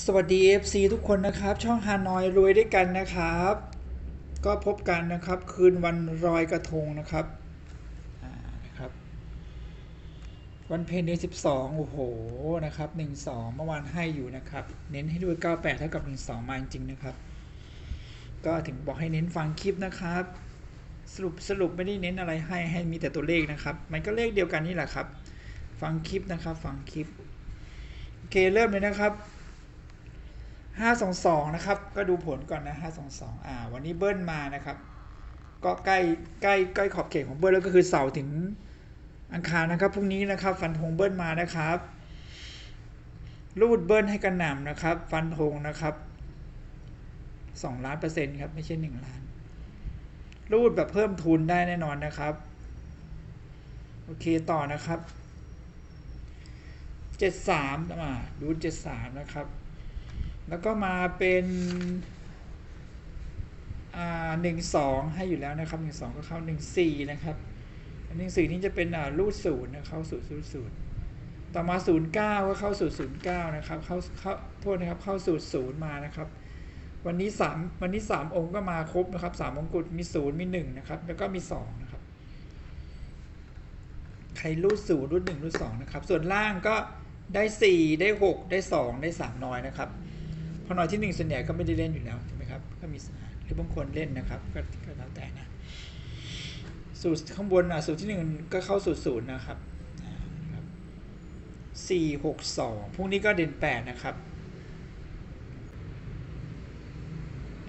สวัสดี FC ทุกคนนะครับ ช่องฮานอยรวยด้วยกันนะครับ ก็พบกันนะครับ คืนวันรอยกระทงนะครับนะครับ วันเพนเดือนสิบสองโอ้โหนะครับหนึ่งสองเมื่อวานให้อยู่นะครับ เน้นให้ด้วยเก้าแปดเท่ากับหนึ่งสองมาจริงๆนะครับ ก็ถึงบอกให้เน้นฟังคลิปนะครับ สรุปสรุปไม่ได้เน้นอะไรให้ให้มีแต่ตัวเลขนะครับ มันก็เลขเดียวกันนี่แหละครับ ฟังคลิปนะครับ ฟังคลิปโอเคเริ่มเลยนะครับ ห้าสองสองนะครับ ก็ดูผลก่อนนะห้าสองสองอ่า วันนี้เบิ้ลมานะครับ ก็ใกล้ใกล้ใกล้ขอบเขตของเบิ้ลแล้วก็คือเสาร์ถึงอังคารนะครับพรุ่งนี้นะครับ ฟันธงเบิ้ลมานะครับ รูดเบิ้ลให้กันหน่ำนะครับ ฟันธงนะครับสองล้านเปอร์เซ็นต์ครับ ไม่ใช่หนึ่งล้าน รูดแบบเพิ่มทุนได้แน่นอนนะครับ โอเคต่อนะครับเจ็ดสามมาดูเจ็ดสามนะครับ แล้วก็มาเป็นหนึ่งสองให้อยู่แล้วนะครับหนึ่งสองก็เข้าหนึ่งสี่นะครับหนึ่งสี่นี่จะเป็นรูดศูนย์นะเข้าสู่ศูนย์ศูนย์ต่อมาศูนย์เก้าก็เข้าสู่ศูนย์เก้านะครับเข้าเข้าโทษนะครับเข้าสู่ศูนย์มานะครับ วันนี้สามวันนี้สามองค์ก็มาครบนะครับสามมงกุฎมีศูนย์มีหนึ่งนะครับ แล้วก็มีสองนะครับ ใครรูดศูนย์รูดหนึ่งรูดสองนะครับ ส่วนล่างก็ได้สี่ได้หกได้สองได้สามน้อยนะครับ พราะน้อยที่หนึ่งส่วนใหญ่ก็ไม่ได้เล่นอยู่แล้วใช่ไหมครับก็มีหรือบางคนเล่นนะครับก็ก็แล้วแต่นะสูตรข้างบนอะสูตรที่หนึ่งก็เข้าสูตรศูนย์นะครับสี่หกสองพรุ่งนี้ก็เด่นแปดนะครับ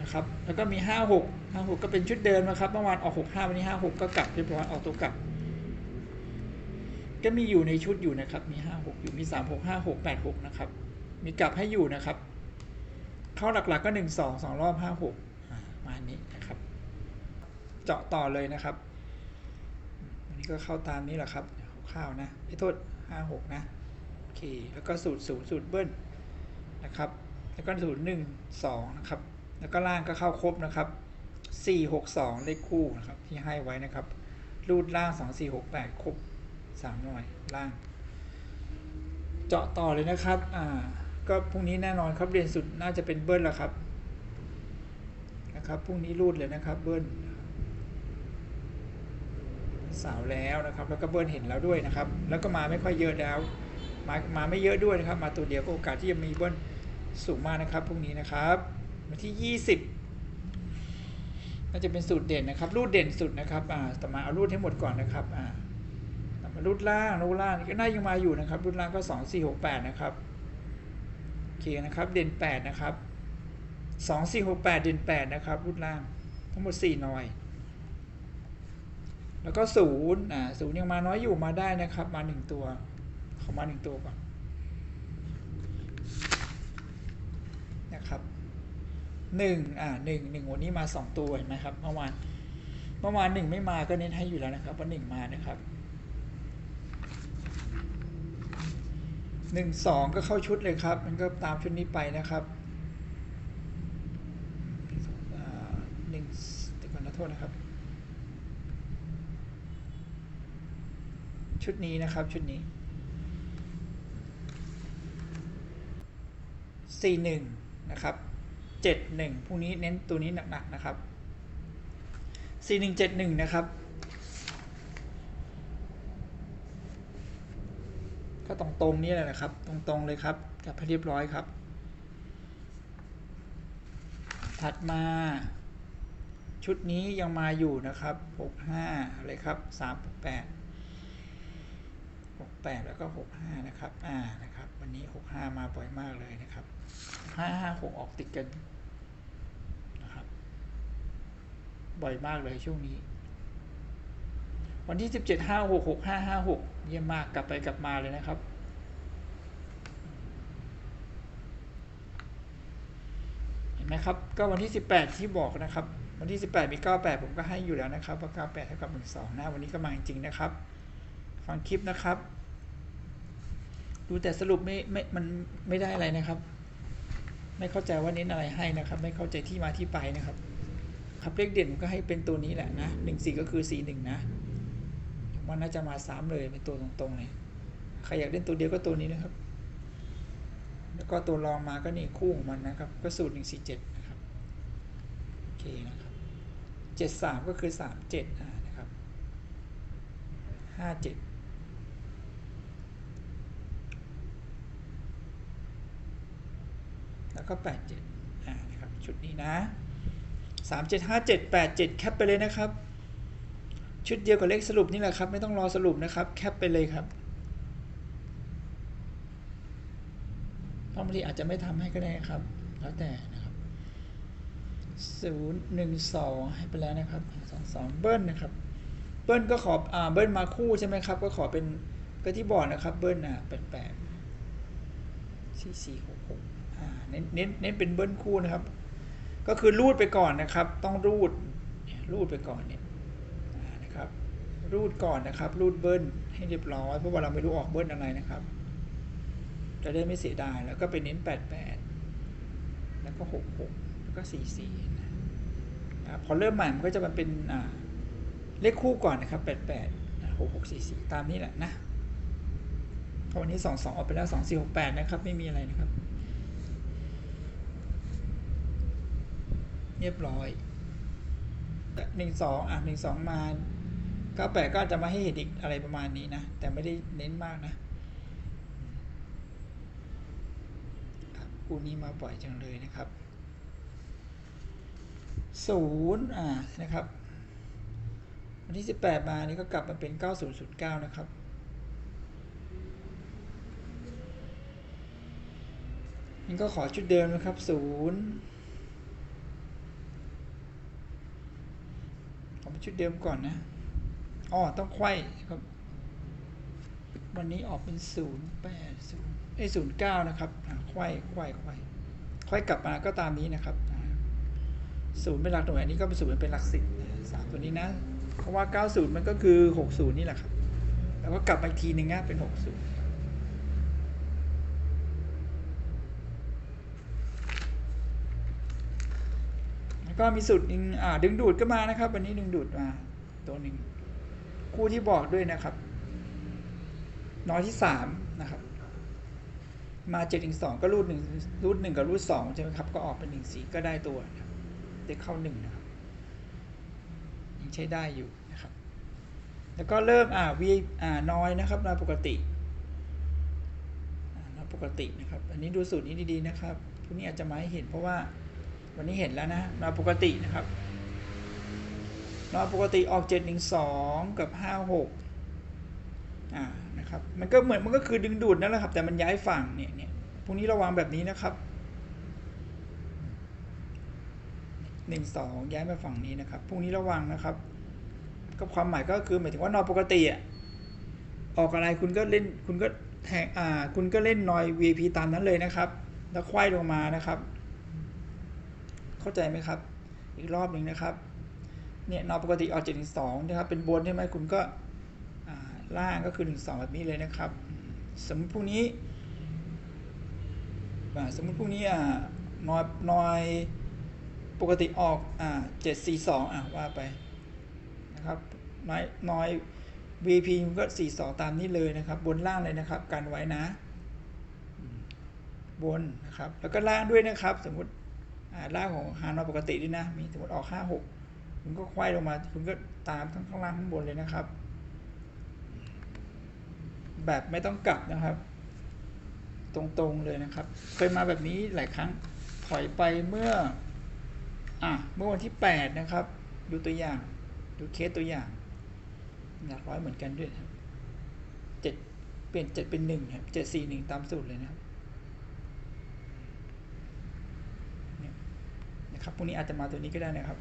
นะครับแล้วก็มีห้าหกห้าหกก็เป็นชุดเดิมนะครับเมื่อวานออกหกห้าวันนี้ห้าหกก็กลับเรียบร้อยออกตัวกลับ ก็มีอยู่ในชุดอยู่นะครับมีห้าหกอยู่มีสามหกห้าหกแปดหกนะครับมีกลับให้อยู่นะครับ เข้าหลักๆก็หนึ่งสองสองรอบห้าหกมานี้นะครับ เจาะต่อเลยนะครับอันนี้ก็เข้าตามนี้แหละครับข้าวนะไอ้โทษห้าหกนะโอเคแล้วก็สูตรศูนย์สูตรเบิ้ลนะครับ แล้วก็สูตรหนึ่งสองนะครับ แล้วก็ล่างก็เข้าครบนะครับสี่หกสองเลขคู่นะครับ ที่ให้ไว้นะครับ รูดล่างสองสี่หกแปดครบสามหน่วยล่าง เจาะต่อเลยนะครับอ่า ก็พรุ่งนี้แน่นอนครับเรียนสุดน่าจะเป็นเบิ้ลแล้วครับนะครับพรุ่งนี้รูดเลยนะครับเบิ้ลสาวแล้วนะครับ แล้วก็เบิ้ลเห็นแล้วด้วยนะครับ แล้วก็มาไม่ค่อยเยอะแล้ว มามาไม่เยอะด้วยนะครับ มาตัวเดียวก็โอกาสที่จะมีเบิ้ลสูงมากนะครับพรุ่งนี้นะครับวันที่ 20น่าจะเป็นสูตรเด่นนะครับ รูดเด่นสุดนะครับอ่าแต่มาเอารูดให้หมดก่อนนะครับอ่ามารูดล่างรูดล่างก็น่ายังมาอยู่นะครับรูดล่างก็ 2 4 6 8 นะครับ เคนะครับ เด่นแปดนะครับสองสี่หกแปดเด่นแปดนะครับรูดล่างทั้งหมดสี่หน่อยแล้วก็ศูนย์อ่าศูนย์ยังมาน้อยอยู่มาได้นะครับ มาหนึ่งตัวขามาหนึ่งตัวก่อนนะครับหนึ่งอ่าหนึ่งหนึ่งวันนี้มาสองตัวเห็นไหมครับเมื่อวานเมื่อวานหนึ่งไม่มาก็เน้นให้อยู่แล้วนะครับว่าหนึ่งมานะครับ หนึ่งสองก็เข้าชุดเลยครับ มันก็ตามชุดนี้ไปนะครับหนึ่งเดี๋ยวก่อนนะโทษนะครับ ชุดนี้นะครับชุดนี้สี่หนึ่งนะครับเจ็ดหนึ่งพรุ่งนี้เน้นตัวนี้หนักๆนะครับสี่หนึ่งเจ็ดหนึ่งนะครับ ก็ตรงตรงนี้แหละนะครับ ตรงตรงเลยครับจับให้เรียบร้อยครับ ถัดมา ชุดนี้ยังมาอยู่นะครับหกห้าอะไรครับสามแปดหกแปดแล้วก็หกห้านะครับอ่านะครับ วันนี้หกห้ามาบ่อยมากเลยนะครับห้าห้าหกออกติดกันนะครับ บ่อยมากเลยช่วงนี้ วันที่สิบเจ็ดห้าหกหกห้าห้าหกเยี่ยมมากกลับไปกลับมาเลยนะครับ เห็นไหมครับ ก็วันที่สิบแปดที่บอกนะครับ วันที่สิบแปดมีเก้าแปดผมก็ให้อยู่แล้วนะครับว่าเก้าแปดเท่ากับหนึ่งสองนะ วันนี้ก็มาจริงๆนะครับ ฟังคลิปนะครับ ดูแต่สรุปไม่ไม่มันไม่ได้อะไรนะครับ ไม่เข้าใจว่าเน้นอะไรให้นะครับ ไม่เข้าใจที่มาที่ไปนะครับครับเลขเด่นก็ให้เป็นตัวนี้แหละนะหนึ่งสี่ก็คือสี่หนึ่งนะ มันน่าจะมาสามเลยเป็นตัวตรงๆเลยใครอยากเล่นตัวเดียวก็ตัวนี้นะครับ แล้วก็ตัวรองมาก็นี่คู่ของมันนะครับ ก็สูตรหนึ่งสี่เจ็ดนะครับโอเคนะครับเจ็ดสามก็คือสามเจ็ดนะครับห้าเจ็ดแล้วก็แปดเจ็ดนะครับชุดนี้นะสามเจ็ดห้าเจ็ดแปดเจ็ดแคปไปเลยนะครับ ชุดเดียวกับเลขสรุปนี่แหละครับ ไม่ต้องรอสรุปนะครับ แคปไปเลยครับบางทีอาจจะไม่ทำให้ก็ได้ครับ แล้วแต่นะครับศูนย์หนึ่งสองให้ไปแล้วนะครับสองสองเบิ้ลนะครับ เบิ้ลก็ขออ่าเบิ้ลมาคู่ใช่ไหมครับ ก็ขอเป็นก็ที่บอกนะครับเบิ้ลอะแปดแปดสี่สี่หกหกอ่าเน้นเน้นเน้นเป็นเบิ้ลคู่นะครับ ก็คือรูดไปก่อนนะครับ ต้องรูดรูดไปก่อนเนี่ย รูดก่อนนะครับ รูดเบิ้ลให้เรียบร้อยเพราะว่าเราไม่รู้ออกเบิ้ลอะไรนะครับ จะได้ไม่เสียดายแล้วก็ไปเน้น 88 แล้วก็ 66 แล้วก็ 44นะอ่พอเริ่มใหม่มันก็จะมาเป็นเลขคู่ก่อนนะครับ 88นะ66 44 ตามนี้แหละนะพราะวันนี้ 22 ออกไปแล้ว 2468 นะครับ ไม่มีอะไรนะครับ เรียบร้อย12อะ12มา 98ก็อาจจะมาให้เห็นอีกอะไรประมาณนี้นะ แต่ไม่ได้เน้นมากนะครับคู่นี้มาบ่อยจังเลยนะครับศูนย์อ่านะครับวันที่สิบแปดมานี่ก็กลับมาเป็นเก้าศูนย์ศูนย์เก้านะครับนี่ก็ขอชุดเดิมนะครับศูนย์ขอเป็นชุดเดิมก่อนนะ อ๋อต้องไขว้ครับ วันนี้ออกเป็นศูนย์แปดศูนย์ไอ้ศูนย์เก้านะครับไขว้ไขว้ไขว้ไขว้กลับมาก็ตามนี้นะครับศูนย์เป็นหลักหน่วยอันนี้ก็เป็นศูนย์เป็นหลักสิบสามตัวนี้นะ เพราะว่าเก้าศูนย์มันก็คือหกศูนย์นี่แหละครับ แล้วก็กลับมาอีกทีหนึ่งนะเป็นหกศูนย์แล้วก็มีสูตรหนึ่งอ่าดึงดูดก็มานะครับ วันนี้ดึงดูดมาตัวหนึ่ง คู่ที่บอกด้วยนะครับ น้อยที่สามนะครับ มาเจ็ดถึงสองก็รูดหนึ่งรูดหนึ่งกับรูดสองใช่ไหมครับ ก็ออกเป็นหนึ่งสีก็ได้ตัวนะครับได้เข้าหนึ่งนะครับยังใช้ได้อยู่นะครับ แล้วก็เริ่มอ่าวีอ่าน้อยนะครับน้อยปกติอ่าปกตินะครับ อันนี้ดูสูตรนี้ดีๆนะครับพรุ่งนี้อาจจะมาให้เห็นเพราะว่าวันนี้เห็นแล้วนะน้อยปกตินะครับ นอยปกติออกเจ็ดหนึ่งสองกับห้าหกอ่านะครับมันก็เหมือนมันก็คือดึงดูดนั่นแหละครับ แต่มันย้ายฝั่งเนี่ยเนี่ยพวกนี้ระวังแบบนี้นะครับหนึ่งสองย้ายมาฝั่งนี้นะครับพวกนี้ระวังนะครับก็ความหมายก็คือหมายถึงว่านอยปกติอะออกอะไรคุณก็เล่นคุณก็แทงอ่าคุณก็เล่นนอย VIP ตามนั้นเลยนะครับ แล้วควายลงมานะครับ เข้าใจไหมครับ อีกรอบหนึ่งนะครับ เนี่ยนอยปกติออกเจ็ดถึงสองนะครับ เป็นบนใช่ไหมคุณก็ล่างก็คือ1 2แบบนี้เลยนะครับ สมมติพวกนี้สมมติพวกนี้อ่านอยนอยปกติออกอ่า7 4 2อะว่าไปนะครับน้อยน้อย VP มันก็4 2ตามนี้เลยนะครับ บนล่างเลยนะครับกันไว้นะ บนนะครับแล้วก็ล่างด้วยนะครับ สมมติล่างของฮานอยปกติด้วยนะมีสมมติออก5 6 คุณก็ควายลงมาคุณก็ตามทั้งข้างล่างข้างบนเลยนะครับ แบบไม่ต้องกลับนะครับ ตรงๆเลยนะครับ เคยมาแบบนี้หลายครั้งถอยไปเมื่ออะเมื่อวันที่แปดนะครับ ดูตัวอย่าง ดูเคสตัวอย่างหลักร้อยเหมือนกันด้วยครับเจ็ดเปลี่ยนเจ็ดเป็นหนึ่งครับเจ็ดสี่หนึ่งตามสูตรเลยนะครับเนี่ยนะครับพวกนี้อาจจะมาตัวนี้ก็ได้นะครับ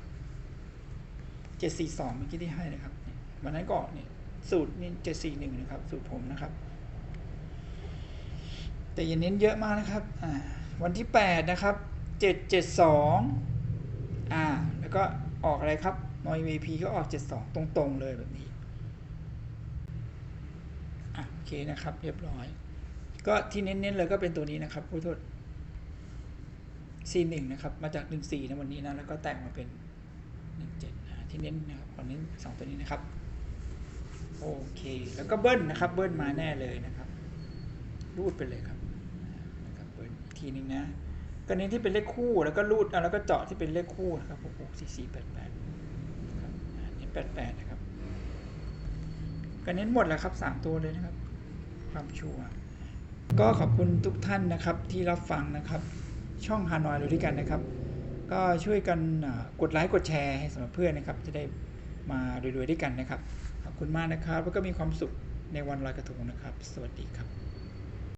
เจ็ดสี่สองเมื่อกี้ที่ให้นะครับวันนั้นก็เนี่ยสูตรนี่เจ็ดสี่หนึ่งนะครับ สูตรผมนะครับ แต่อย่าเน้นเยอะมากนะครับอ่าวันที่แปดนะครับเจ็ดเจ็ดสองอ่าแล้วก็ออกอะไรครับนอย VP ก็ออกเจ็ดสองตรงๆเลยแบบนี้อะโอเคนะครับเรียบร้อย ก็ที่เน้นๆเลยก็เป็นตัวนี้นะครับผู้โทษ C1 นะครับ มาจาก 14นะวันนี้นะ แล้วก็แต่งมาเป็น 17อ่า ที่เน้นนะครับขอเน้นสองตัวนี้นะครับโอเค แล้วก็เบิ้ลนะครับ เบิ้ลมาแน่เลยนะครับ รูดไปเลยครับนะครับเบิ้ลทีหนึ่งนะก็เน้นที่เป็นเลขคู่แล้วก็รูดแล้วก็เจาะที่เป็นเลขคู่นะครับหกหกสี่สี่แปดแปดครับอ่าเน้แปดแปดนะครับก็เน้นหมดแหละครับสามตัวเลยนะครับ ความชัวร์ก็ขอบคุณทุกท่านนะครับที่รับฟังนะครับ ช่องฮานอยรู้ด้วยกันนะครับ ก็ช่วยกันกดไลค์กดแชร์ให้สำหรับเพื่อนนะครับ จะได้มารวยๆด้วยกันนะครับ ขอบคุณมากนะครับ แล้วก็มีความสุขในวันลอยกระทงนะครับ สวัสดีครับ